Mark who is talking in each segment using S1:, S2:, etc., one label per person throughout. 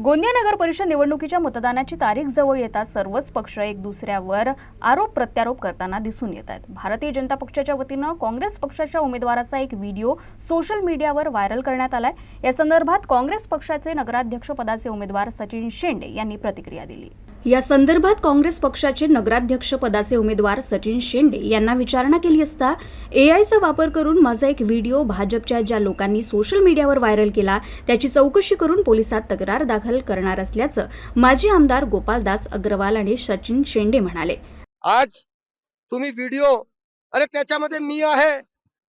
S1: गोंदिया नगर परिषद निवडणुकीच्या मतदानाची तारीख जवळ येतात सर्वच पक्ष एक दुसऱ्यावर आरोप प्रत्यारोप करताना दिसून येत आहेत. भारतीय जनता पक्षाच्या वतीनं काँग्रेस पक्षाच्या उमेदवाराचा एक व्हिडिओ सोशल मीडियावर व्हायरल करण्यात आलाय. या संदर्भात काँग्रेस पक्षाचे नगराध्यक्ष पदाचे उमेदवार सचिन शेंडे यांनी प्रतिक्रिया दिली. या संदर्भात काँग्रेस पक्षाचे नगराध्यक्ष पदाचे उमेदवार सचिन शेंडे यांना विचारणा केली असता एआयचा वापर करून माझा एक व्हिडिओ भाजपच्या ज्या लोकांनी सोशल मीडियावर व्हायरल केला त्याची चौकशी करून पोलिसात तक्रार दाखल करणार असल्याचं माजी आमदार गोपालदास अग्रवाल आणि सचिन शेंडे म्हणाले.
S2: आज तुम्ही व्हिडिओ अरे त्याच्यामध्ये मी आहे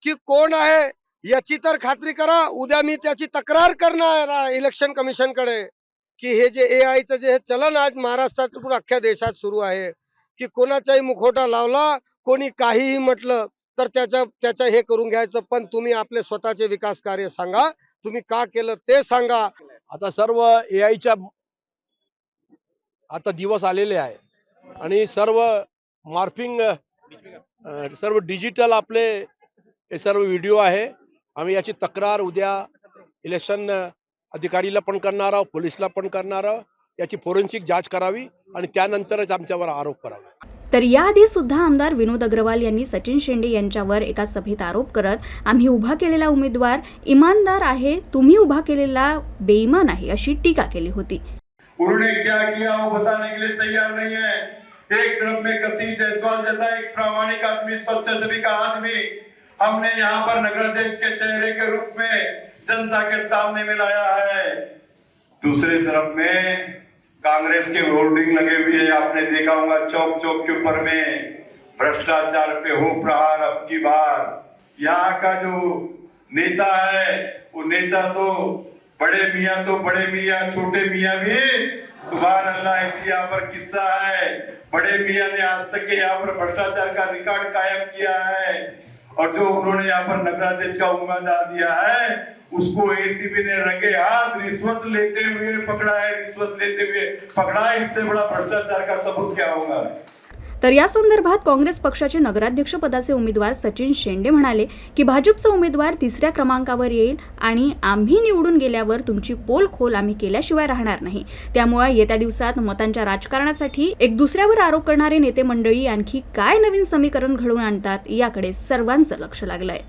S2: की कोण आहे याची तर खात्री करा उद्या मी त्याची तक्रार करणार इलेक्शन कमिशनकडे की हे जे ए आयचं जे हे चलन आज महाराष्ट्रात अख्ख्या देशात सुरू आहे की कोणाचाही मुखोटा लावला कोणी काहीही म्हटलं तर त्याच्या त्याचं हे करून घ्यायचं. पण तुम्ही आपले स्वतःचे विकास कार्य सांगा. तुम्ही का केलं ते सांगा.
S3: आता सर्व ए आयच्या आता दिवस आलेले आहे. आणि सर्व मार्फिंग सर्व डिजिटल आपले हे सर्व व्हिडिओ आहे. आम्ही याची तक्रार उद्या इलेक्शन अधिकारीला पण करणार आहोत पोलिसला पण करणार आहोत. याची फोरेन्सिक जांच करावी आणि त्यानंतरच आमच्यावर आरोप करावा.
S1: तर याआधी सुद्धा आमदार विनोद अग्रवाल यांनी सचिन शेंडे यांच्यावर एका सभेत आरोप करत आम्ही उभा केलेला उमेदवार इमानदार आहे तुम्ही उभा केलेला बेईमान आहे अशी टीका केली होती.
S4: उन्होंने क्या किया वो बताने के लिए तैयार नहीं है। एक तरफ में कसी जायसवाल जैसा एक प्रामाणिक आदमी स्वच्छ छवि का आदमी हमने यहाँ पर नगराध्यक्ष के चेहरे के रूप में जनता के सामने में लाया है। दूसरी तरफ़ में कांग्रेस के होर्डिंग लगे हुए हैं। आपने देखा होगा चौक चौक के ऊपर में भ्रष्टाचार पे हो प्रहार अब की बार। यहाँ का जो नेता है, वो नेता तो बड़े मियाँ तो बड़े मियाँ, छोटे मियाँ भी सुबह अल्लाह ऐसी यहाँ पर किस्सा है। बड़े मियाँ ने आज तक के यहाँ पर भ्रष्टाचार का रिकॉर्ड कायम किया है। और जो उन्होंने यहाँ पर नगराध्यक्ष का उम्मीदवार दिया है उसको एसीबी ने रंगे। हाथ रिश्वत लेते हुए पकड़ा है रिश्वत लेते हुए पकड़ा है इससे बड़ा भ्रष्टाचार का सबूत क्या होगा?
S1: तर या संदर्भात काँग्रेस पक्षाचे नगराध्यक्ष पदाचे उमेदवार सचिन शेंडे म्हणाले की भाजपचा उमेदवार तिसऱ्या क्रमांकावर येईल आणि आम्ही निवडून गेल्यावर तुमची पोल खोल आम्ही केल्याशिवाय राहणार नाही. त्यामुळे येत्या दिवसात मतांच्या राजकारणासाठी एक दुसऱ्यावर आरोप करणारे नेते मंडळी आणखी काय नवीन समीकरण घडवून आणतात याकडे सर्वांचं लक्ष लागलंय.